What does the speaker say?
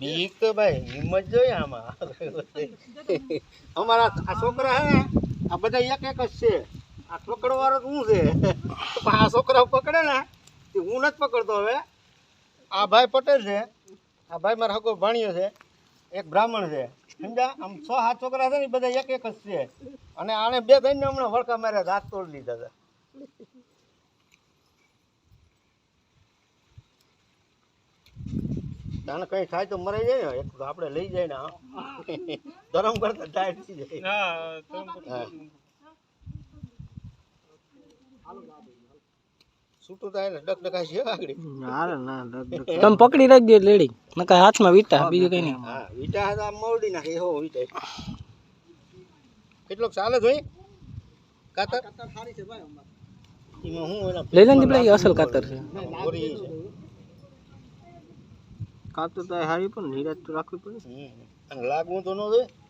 બીક તો ભાઈ, હિંમત જોઈએ આમાં. અમારા આ છોકરા હે, આ બધા એક એક જ છે. આ પકડવા વાળો શું છે? આ છોકરા પકડે ને, તે હું નથી પકડતો હવે. આ ભાઈ પટેલ છે. આ ભાઈ મારા હકો ભાણિયો છે. એક બ્રાહ્મણ છે. સમજા આમ છ સાત છોકરા છે ને બધા એક એક જ છે. અને આને બે થઈને હમણાં વળકા માર્યા હાથ તોડી લીધા હતા. તાને કઈ થાય તો મરાઈ જાય ને? એક તો આપણે લઈ જાય ને. ધરમ કરતા ટાઈટ થઈ જાય. છૂટું થાય ને ડક ડકાય છે આગળ. તમે પકડી રાખજો લેડી. નકા હાથમાં વીટા બીજું કઈ નહીં. હા વીટા હતા આમ મોવડી નાખે હો વીટા. કેટલોક ચાલે જોઈ કાતર? એમાં હું એના લઈ લે ને દીપડા, ઈ અસલ કાતર છે. બોરી છે કાતર તો હારી પણ નિરાત તો રાખવી પડે. લાગવું તો ન જોઈએ